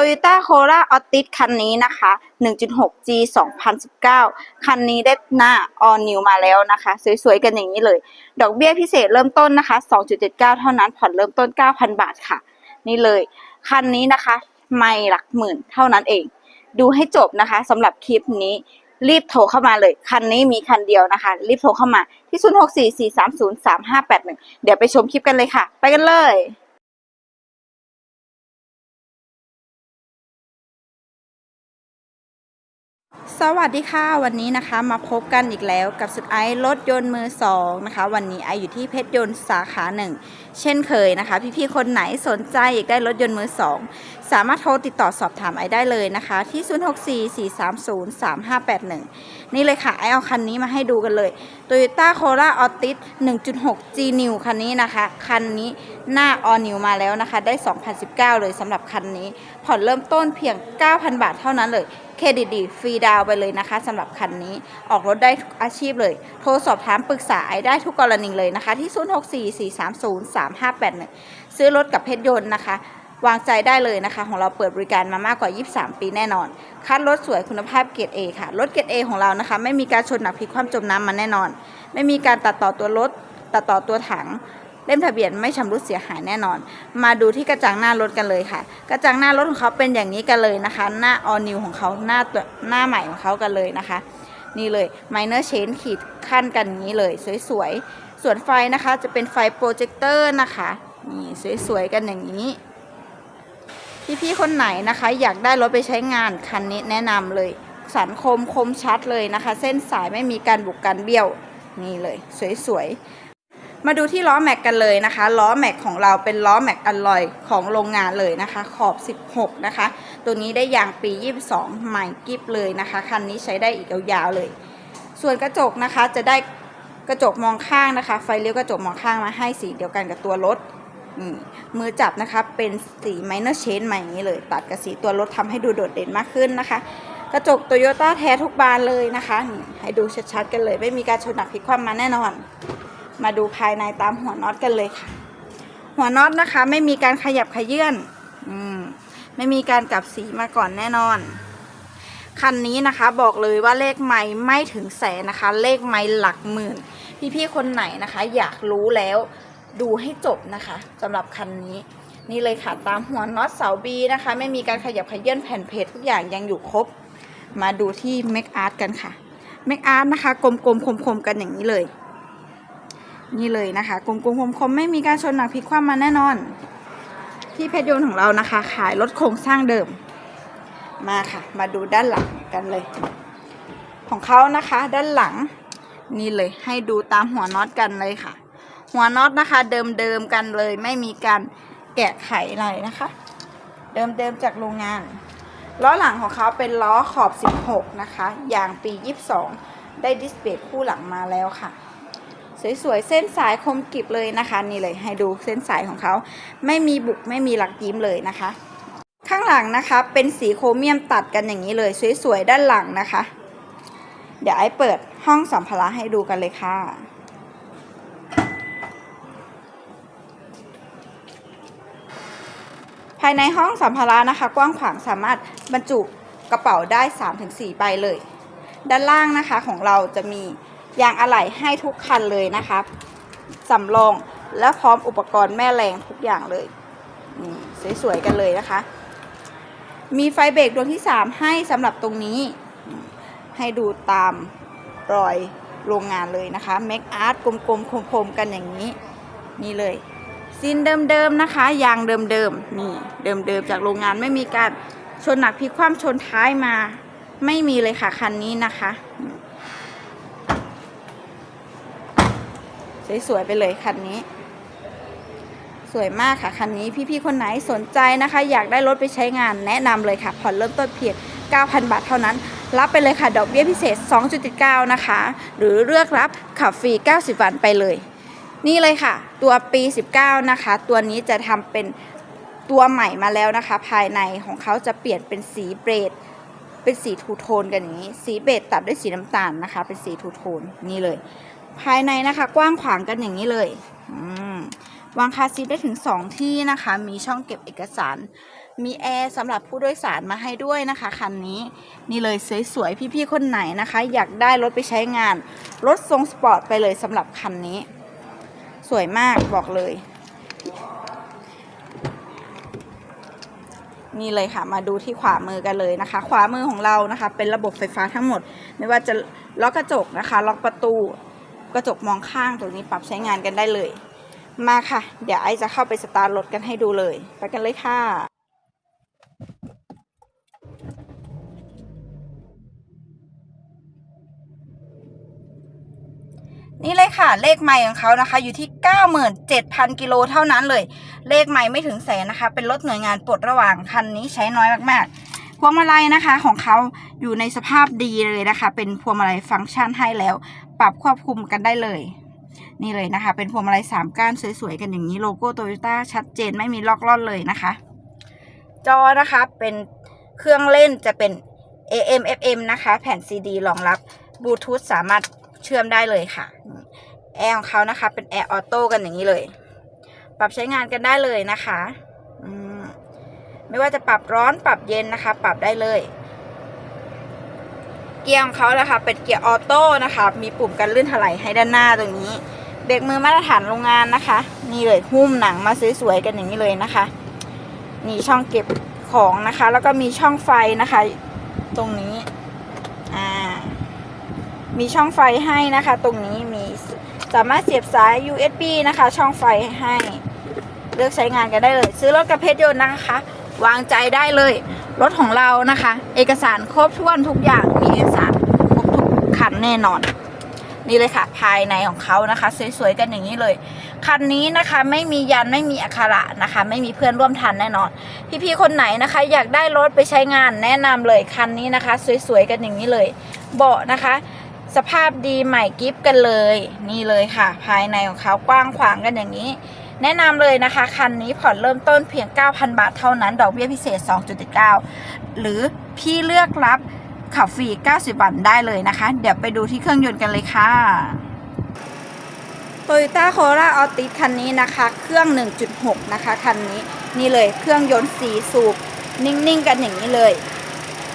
Toyota Corolla Altis คันนี้นะคะ 1.6G 2019 คันนี้ได้หน้า All New มาแล้วนะคะ สวยๆ กันอย่างนี้เลย ดอกเบี้ยพิเศษเริ่มต้นนะคะ 2.79 เท่านั้น ผ่อนเริ่มต้น 9,000 บาทค่ะ นี่เลย คันนี้นะคะ ไม่หลักหมื่นเท่านั้นเอง ดูให้จบนะคะสำหรับคลิปนี้รีบโทรเข้ามาเลย คันนี้มีคันเดียวนะคะ รีบโทรเข้ามาที่ 0644303581 เดี๋ยวไปชมคลิปกันเลยค่ะ ไปกันเลย สวัสดีค่ะ วันนี้นะคะมาพบกันอีกแล้วกับสุดไอซ์รถยนต์มือสองนะคะ วันนี้ไออยู่ที่เพชรยนต์สาขาหนึ่งเช่นเคยนะคะ พี่ๆคนไหนสนใจอยากได้รถยนต์มือสองสามารถโทรติดต่อสอบถามไอได้เลยนะคะ ที่ 0644303581 นี่เลยค่ะ ไอเอาคันนี้มาให้ดูกันเลย Toyota Corolla Altis 1.6 G New คันนี้นะคะ คันนี้หน้า All New มาแล้วนะคะ ได้ 2019 เลยสำหรับคันนี้ผ่อนเริ่มต้นเพียง 9,000 บาทเท่านั้นเลย เครดิตดีฟรีดาวไปเลยนะคะสำหรับคันนี้ออกรถได้ทุกอาชีพเลย โทรสอบถามปรึกษาไอได้ทุกกรณีเลยนะคะ ที่ 0644303581 ซื้อรถกับเพชรยนต์นะคะ วางใจได้เลยนะคะ ของเราเปิดบริการมามากกว่า 23 ปีแน่นอน คัดรถสวยคุณภาพเกรด A ค่ะ รถเกรด A ของเรานะคะ ไม่มีการชนหนักพลิกคว่ำจมน้ำมาแน่นอน ไม่มีการตัดต่อตัวรถตัดต่อตัวถัง เล่มทะเบียนไม่ชำรุดเสียหายแน่นอน มาดูที่กระจังหน้ารถกันเลยค่ะ กระจังหน้ารถของเขาเป็นอย่างนี้กันเลยนะคะ หน้า all new ของเขาหน้าตัวหน้าใหม่ของเขากันเลยนะคะ นี่เลย minor change ขีดขั้นกันอย่างนี้เลยสวยๆ ส่วนไฟนะคะจะเป็นไฟโปรเจคเตอร์นะคะนี่สวยๆกันอย่างนี้พี่ๆคนไหนนะคะ อยากได้รถไปใช้งานคันนี้แนะนำเลยสันคมคมชัดเลยนะคะ เส้นสายไม่มีการบุกกันเบี้ยวนี่เลย สวยๆ มาดูที่ล้อแม็กกันเลยนะคะ ล้อแม็กของเราเป็นล้อแม็กอลลอยของโรงงานเลยนะคะ ขอบ 16 นะคะ ตัวนี้ได้ยางปี 22 ใหม่กิฟเลยนะคะ คันนี้ใช้ได้อีกยาวๆเลย ส่วนกระจกนะคะจะได้กระจกมองข้างนะคะ ไฟเลี้ยวกระจกมองข้างมาให้สีเดียวกันกับตัวรถนี่มือจับนะคะเป็นสีไมเนอร์เชนใหม่อย่างนี้เลย ตัดกับสีตัวรถทำให้ดูโดดเด่นมากขึ้นนะคะ กระจกโตโยต้าแท้ทุกบานเลยนะคะ ให้ดูชัดๆกันเลย ไม่มีการชนหนักพลิกคว่ำมาแน่นอน มาดูภายในตามหัวน็อตกันเลยค่ะ หัวน็อตนะคะ ไม่มีการขยับขยื่นอืมไม่มีการกลับสีมาก่อนแน่นอน คันนี้นะคะบอกเลยว่าเลขไม่ไม่ถึงแสนนะคะ เลขไม่หลักหมื่น พี่ๆคนไหนนะคะ อยากรู้แล้วดูให้จบนะคะสำหรับคันนี้นี่เลยค่ะตามหัวน็อตเสาบีนะคะ ไม่มีการขยับขยื่นแผ่นเพจทุกอย่างยังอยู่ครบ มาดูที่เมคอาร์ตกันค่ะเมคอาร์ตนะคะกลมๆคมๆกันอย่างนี้เลย นี่เลยนะคะกลมๆคมๆไม่มีการชนหนักพลิกคว่ำมาแน่นอน ที่เพชรยนต์ของเรานะคะ ขายรถโครงสร้างเดิม มาค่ะ มาดูด้านหลังกันเลย ของเขานะคะ ด้านหลัง นี่เลยให้ดูตามหัวน็อตกันเลยค่ะ หัวน็อตนะคะ เดิมๆกันเลย ไม่มีการแกะไขอะไรนะคะ เดิมๆจากโรงงานล้อหลังของเขาเป็นล้อขอบ 16 นะคะยางปี 22 ได้ดิสเบรกคู่หลังมาแล้วค่ะ สวยๆ เส้นสายคมกริบเลยนะคะนี่เลยให้ดูเส้นสายของเขาไม่มีบุกไม่มีหลักยิ้มเลยนะคะ ข้างหลังนะคะเป็นสีโครเมียมตัดกันอย่างนี้เลย สวยๆ ด้านหลังนะคะ เดี๋ยวไอ้เปิดห้องสัมภาระให้ดูกันเลยค่ะภายในห้องสัมภาระนะคะ กว้างขวางสามารถบรรจุกระเป๋าได้ 3-4 ใบเลย ด้านล่างนะคะของเราจะมี ยางอะไหล่ให้ทุกคันเลยนะคะสำรองและพร้อมอุปกรณ์แม่แรงทุกอย่างเลยนี่สวยๆกันเลยนะคะ มีไฟเบรกดวงที่ 3 ให้สำหรับตรงนี้ ให้ดูตามรอยโรงงานเลยนะคะเมคอาร์ตกลมๆคมๆกันอย่างนี้ นี่เลยซินเดิมๆนะคะยางเดิมๆนี่เดิมๆจากโรงงานไม่มีการชนหนักพลิกคว่ำชนท้ายมา ไม่มีเลยค่ะคันนี้นะคะ สวยๆไปเลยคันนี้ สวยมากค่ะคันนี้พี่ๆคนไหนสนใจนะคะ อยากได้รถไปใช้งานแนะนำเลยค่ะ ผ่อนเริ่มต้นเพียง9,000 บาทเท่านั้น รับไปเลยค่ะ ดอกเบี้ยพิเศษ2.9นะคะ หรือเลือกรับขับฟรี 90 วันไปเลย นี่เลยค่ะ ตัวปี 19 นะคะ ตัวนี้จะทำเป็นตัวใหม่มาแล้วนะคะ ภายในของเขาจะเปลี่ยนเป็นสีเบรด เป็นสีทูโทนกันอย่างนี้ สีเบจตัดด้วยสีน้ำตาลนะคะ เป็นสีทูโทนนี่เลย ภายในนะคะ กว้างขวางกันอย่างนี้เลยวางคาซีทได้ถึง 2 ที่นะคะ มีช่องเก็บเอกสาร มีแอร์สำหรับผู้โดยสารมาให้ด้วยนะคะคันนี้นี่เลยสวยๆพี่ๆคนไหนนะคะ อยากได้รถไปใช้งาน รถทรงสปอร์ตไปเลยสำหรับคันนี้ สวยมากบอกเลย นี่เลยค่ะมาดูที่ขวามือกันเลยนะคะ ขวามือของเรานะคะ เป็นระบบไฟฟ้าทั้งหมด ไม่ว่าจะล็อกกระจกนะคะ ล็อกประตู กระจกมองข้างตรงนี้ปรับใช้งานกันได้เลย มาค่ะ เดี๋ยวไอจะเข้าไปสตาร์ทรถกันให้ดูเลย ไปกันเลยค่ะนี่เลยค่ะ เลขใหม่ของเขานะคะ อยู่ที่ 97,000 กิโลเท่านั้นเลย เลขใหม่ไม่ถึงแสนนะคะ เป็นรถหน่วยงานปลดระหว่างคันนี้ใช้น้อยมากๆ พวงมาลัยนะคะของเขาอยู่ในสภาพดีเลยนะคะ เป็นพวงมาลัยฟังก์ชันให้แล้ว ปรับควบคุมกันได้เลย นี่เลยนะคะ เป็นพวงมาลัยสามก้านสวยๆกันอย่างนี้โลโก้โตโยต้าชัดเจนไม่มีลอกล่อนเลยนะคะ จอนะคะเป็นเครื่องเล่นจะเป็น AM FM นะคะ แผ่น CD รองรับบลูทูธสามารถเชื่อมได้เลยค่ะ แอร์ของเขานะคะ เป็นแอร์ออโต้กันอย่างนี้เลย ปรับใช้งานกันได้เลยนะคะ ไม่ว่าจะปรับร้อนปรับเย็นนะคะ ปรับได้เลย กียร์ของเขานะคะ เป็นเกียร์ออโต้นะคะ มีปุ่มกันลื่นถลายให้ด้านหน้าตรงนี้ เบรกมือมาตรฐานโรงงานนะคะ นี่เลยหุ้มหนังมาสวยๆกันอย่างนี้เลยนะคะ นี่ช่องเก็บของนะคะ แล้วก็มีช่องไฟนะคะ ตรงนี้ อ่า มีช่องไฟให้นะคะ ตรงนี้มีสามารถเสียบสาย USB นะคะ ช่องไฟให้ เลือกใช้งานกันได้เลย ซื้อรถกับเพชรยนต์นะคะ วางใจได้เลย รถของเรานะคะ เอกสารครบถ้วนทุกอย่างมีเอกสารครบทุกคันแน่นอน นี่เลยค่ะ ภายในของเขานะคะ สวยๆกันอย่างนี้เลย คันนี้นะคะไม่มียันไม่มีอักขระนะคะ ไม่มีเพื่อนร่วมทันแน่นอน พี่ๆคนไหนนะคะ อยากได้รถไปใช้งานแนะนำเลยคันนี้นะคะ สวยๆกันอย่างนี้เลย เบาะนะคะสภาพดีใหม่กิฟกันเลย นี่เลยค่ะ ภายในของเขากว้างขวางกันอย่างนี้ แนะนำเลยนะคะ คันนี้ผ่อนเริ่มต้นเพียง 9,000 บาทเท่านั้น ดอกเบี้ยพิเศษ 2.9 หรือพี่เลือกรับขับฟรี 90 วันได้เลยนะคะ เดี๋ยวไปดูที่เครื่องยนต์กันเลยค่ะ Toyota Corolla Altis คันนี้นะคะ เครื่อง 1.6 นะคะ คันนี้นี่เลยเครื่องยนต์สีสูบ นิ่ง ๆ กันอย่างนี้เลย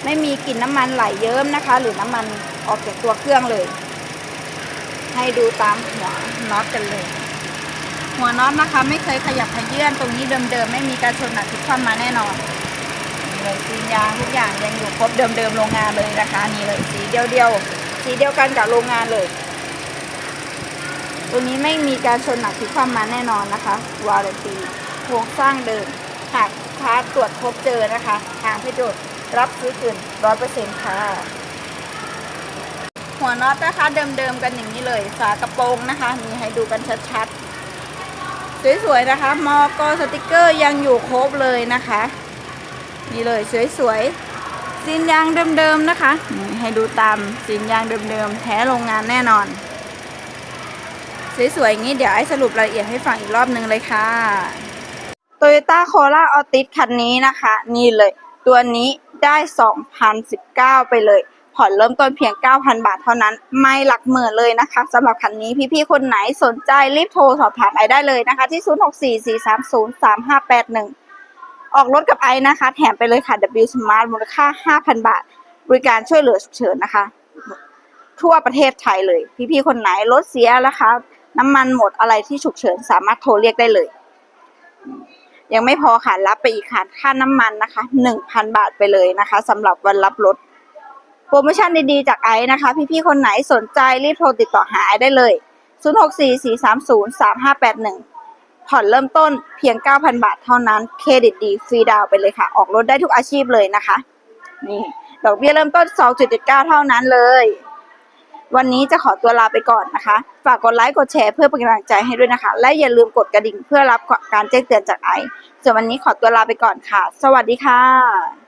ไม่มีกลิ่นน้ำมันไหลเยิ้มนะคะ หรือน้ำมันออกจากตัวเครื่องเลย ให้ดูตามหัวน็อตกันเลย หัวน็อตนะคะ ไม่เคยขยับขยื่นตรงนี้เดิมๆไม่มีการชนหนักทิ่ความมาแน่นอนนี่เลยซีนยางทุกอย่างยังอยู่ครบเดิมๆโรงงานเลยนะคะนี่เลยสีเดียวๆสีเดียวกันกับโรงงานเลยตัวนี้ไม่มีการชนหนักทิ่ความมาแน่นอนนะคะวารันตีโครงสร้างเดิมหากพาตรวจพบเจอนะคะทางพิจดรับซื้อคืนร้อยเปอร์เซ็นต์ค่ะหัวน็อตนะคะเดิมๆกันอย่างนี้เลย ฝากระโปรงนะคะ มีให้ดูกันชัดๆ สวยๆนะคะ มอกอสติกเกอร์ยังอยู่ครบเลยนะคะ นี่เลยสวยๆซีนยางเดิมๆนะคะ ให้ดูตามซีนยางเดิมๆแท้โรงงานแน่นอน สวยๆอย่างนี้เดี๋ยวไอ้สรุปรายละเอียดให้ฟังอีกรอบนึงเลยค่ะ Toyota Corolla Altis คันนี้นะคะ นี่เลย ตัวนี้ได้ 2019 ไปเลย ผ่อนเริ่มต้นเพียง 9,000 บาทเท่านั้น ไม่หลักหมื่นเลยนะคะสำหรับคันนี้พี่ๆ คนไหนสนใจรีบโทรสอบถามไอได้เลยนะคะ ที่ 0644303581 ออกรถกับไอนะคะ แถมไปเลยค่ะ W Smart มูลค่า 5,000 บาท บริการช่วยเหลือฉุกเฉินนะคะ ทั่วประเทศไทยเลย พี่ๆ คนไหนรถเสียนะคะ น้ำมันหมดอะไรที่ฉุกเฉินสามารถโทรเรียกได้เลยยังไม่พอค่ะ รับไปอีกค่ะค่าน้ำมันนะคะ 1,000 บาทไปเลยนะคะสำหรับวันรับรถ ปรโมชั่นดีๆจากไอซ์นะคะ พี่ๆคนไหนสนใจรีบโทรติดต่อหาไอซ์ได้เลย 0644303581 ผ่อนเริ่มต้นเพียง 9,000 บาทเท่านั้น เครดิตดีฟรีดาวน์ไปเลยค่ะ ออกรถได้ทุกอาชีพเลยนะคะ นี่ดอกเบี้ยเริ่มต้น 2.79 เท่านั้นเลย วันนี้จะขอตัวลาไปก่อนนะคะ ฝากกดไลค์กดแชร์เพื่อเป็นกำลังใจให้ด้วยนะคะ และอย่าลืมกดกระดิ่งเพื่อรับการแจ้งเตือนจากไอซ์ส่วนวันนี้ขอตัวลาไปก่อนค่ะ สวัสดีค่ะ